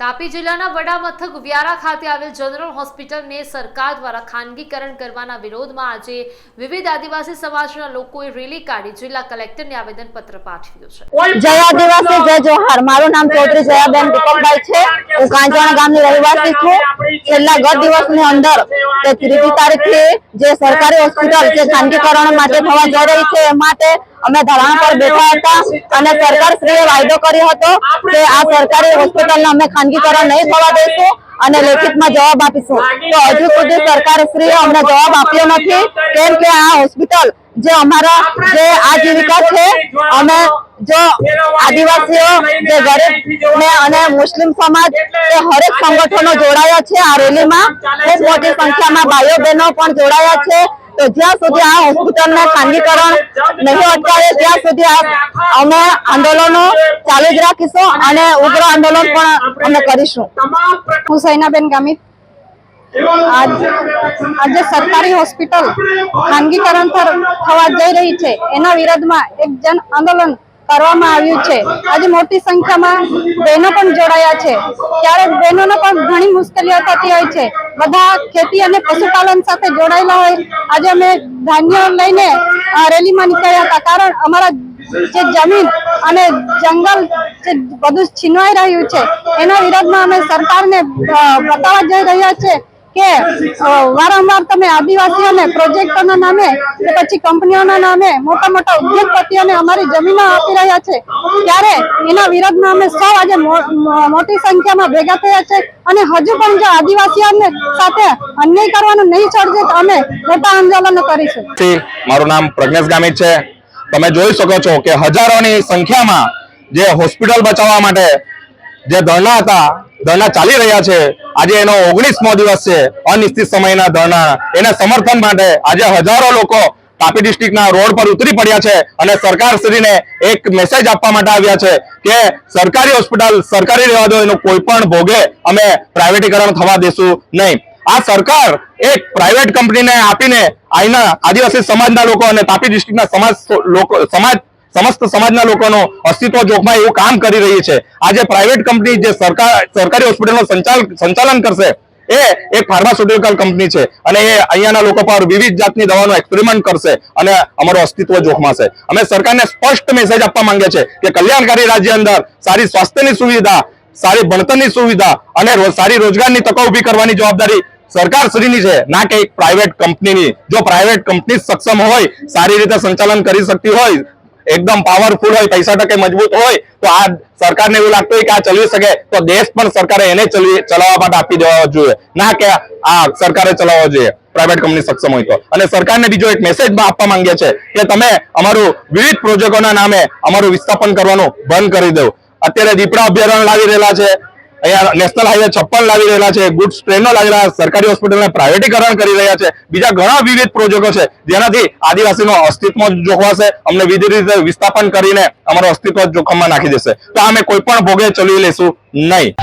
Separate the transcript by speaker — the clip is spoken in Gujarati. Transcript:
Speaker 1: તાપી જિલ્લાના વડા મથક વ્યારા ખાતે આવેલ જનરલ હોસ્પિટલને સરકાર દ્વારા ખાનગીકરણ કરવાના વિરોધમાં આજે વિવિધ આદિવાસી સમાજના લોકોએ રેલી કાઢી. જિલ્લા કલેક્ટરને આવેદનપત્ર પાઠવ્યું છે.
Speaker 2: જય આદિવાસી, જય જોહાર. મારું નામ ચૌધરી જયાબેન દીપકભાઈ છે. હું કાંચાણા ગામની રહેવાસી છું. છેલ્લા ગત દિવસની અંદર ત્રીજી તારીખથી જે સરકારી હોસ્પિટલ જે ખાનગીકરણ માટે થવા જઈ રહી છે, એ માટે અમે ધરણા પર બેઠા હતા અને સરકાર શ્રીએ વાયદો કર્યો હતો કે આ સરકારી હોસ્પિટલને અમે ખાનગીકરણ નહીં થવા દઈશું અને લેખિતમાં જવાબ આપીશું. તો હજુ સુધી સરકાર શ્રીએ અમને જવાબ આપ્યો નથી. કેમ કે આ હોસ્પિટલ જે અમારા જે આજીવિકા છે, અમે જો આદિવાસીઓ, જે ગરીબ અને મુસ્લિમ સમાજ એ હરેક સંગઠનો જોડાયા છે આ રેલીમાં, ખૂબ મોટી સંખ્યામાં ભાઈઓ બહેનો પણ જોડાયા છે. તો જ્યાં સુધી આ હોસ્પિટલને ખાનગીકરણ નહીં અટકાવે, ત્યાં સુધી અમે આંદોલનો ચાલુ જ રાખીશું અને ઉગ્ર આંદોલન પણ અમે કરીશું. હું સૈનાબેન ગામિત. આજે સરકારી હોસ્પિટલ ખાનગીકરણ પર થવા જઈ રહી છે. એના વિરોધમાં એક જન આંદોલન કરવામાં આવ્યું છે. આજે મોટી સંખ્યામાં બહેનો પણ જોડાયા છે. ત્યારે બહેનોને પણ ઘણી મુશ્કેલીઓ થતી હોય છે. બધા ખેતી અને પશુપાલન સાથે જોડાયેલા હોય. આજે અમે ધાન્ય લઈને રેલીમાં નીકળ્યા હતા. કારણ અમારા જે જમીન અને જંગલ જે બધું છીનવાઈ રહ્યું છે, એના વિરોધમાં અમે સરકારને બતાવવા જઈ રહ્યા છે કે વારંવાર તમે આદિવાસીઓને, પ્રોજેક્ટોના નામે કે પછી કંપનીઓના નામે મોટા મોટા ઉદ્યોગપતિઓને અમારી જમીનો આપી રહ્યા છે, ત્યારે એના વિરોધમાં અમે સૌ આજે મોટી સંખ્યામાં ભેગા થયા છે અને હજુ પણ જો આદિવાસીઓને સાથે અન્યાય કરવાનું નહીં છોડશે તો અમે મોટા આંદોલનો કરીશું.
Speaker 3: મારું નામ પ્રજ્ઞેશ ગામિત છે. તમે જોઈ શકો છો કે હજારોની સંખ્યામાં જે હોસ્પિટલ બચાવવા માટે જે ધરણા હતા ધરણા ચાલી રહ્યા છે. આજે એનો ઓગણીસમો દિવસ છે. અનિશ્ચિત સમયના ધરણા. એના સમર્થન માટે આજે હજારો લોકો તાપી ડિસ્ટ્રિક્ટના રોડ પર ઉતરી પડ્યા છે અને સરકારશ્રીને એક મેસેજ આપવા માટે આવ્યા છે કે સરકારી હોસ્પિટલ સરકારી રહેવા દો એનું કોઈ પણ ભોગે અમે પ્રાઇવેટીકરણ થવા દેશું નહીં. આ સરકાર એક પ્રાઇવેટ કંપનીને આપીને અહીંના આદિવાસી સમાજના લોકો અને તાપી ડિસ્ટ્રિક્ટના સમાજ લોકો, સમાજ સમસ્ત સમાજના લોકોનો અસ્તિત્વ જોખમાં એવું કામ કરી રહી છે. આજે પ્રાઇવેટ કંપની જે સરકાર, સરકારી હોસ્પિટલનું સંચાલ, સંચાલન કરશે, એ એક ફાર્માસ્યુટિકલ કંપની છે. અને એ અહીંયાના લોકો પર વિવિધ જાતની દવાનો એક્સપેરિમેન્ટ કરશે અને અમારું અસ્તિત્વ જોખમાશે. અમે સરકારને સ્પષ્ટ મેસેજ આપવા માંગે છે કે કલ્યાણકારી રાજ્ય અંદર સારી સ્વાસ્થ્યની સુવિધા, સારી ભણતરની સુવિધા અને સારી રોજગારની તકો ઊભી કરવાની જવાબદારી સરકાર શ્રીની છે, ના કે એક પ્રાઇવેટ કંપનીની જો પ્રાઇવેટ કંપની સક્ષમ હોય, સારી રીતે સંચાલન કરી શકતી હોય એકદમ પાવરફુલ હોય, પૈસા ટકે મજબૂત હોય, તો આ સરકારને એવું લાગતું હોય કે આ ચલાવી શકે, તો દેશ પણ સરકારે એને ચલવી, ચલાવવા માટે આપી દેવા જોઈએ. ના કે આ સરકારે ચલાવવા જોઈએ પ્રાઇવેટ કંપની સક્ષમ હોય તો. અને સરકારને બીજો એક મેસેજ આપવા માંગે છે કે તમે અમારું વિવિધ પ્રોજેક્ટોના નામે અમારું વિસ્થાપન કરવાનું બંધ કરી દો. અત્યારે દીપડા અભયારણ્ય લાવી રહેલા છે. અહીંયા નેશનલ હાઈવે છપ્પન લાવી રહેલા છે ગુડ્સ ટ્રેનો લાવી રહ્યા સરકારી હોસ્પિટલને પ્રાઇવેટીકરણ કરી રહ્યા છે. બીજા ઘણા વિવિધ પ્રોજેક્ટો છે, જેનાથી આદિવાસીનો અસ્તિત્વ જોખવાશે. અમને વિવિધ રીતે વિસ્થાપન કરીને અમારું અસ્તિત્વ જોખમમાં નાખી દેશે. તો અમે કોઈ પણ ભોગે ચલાવી લેશું નહીં.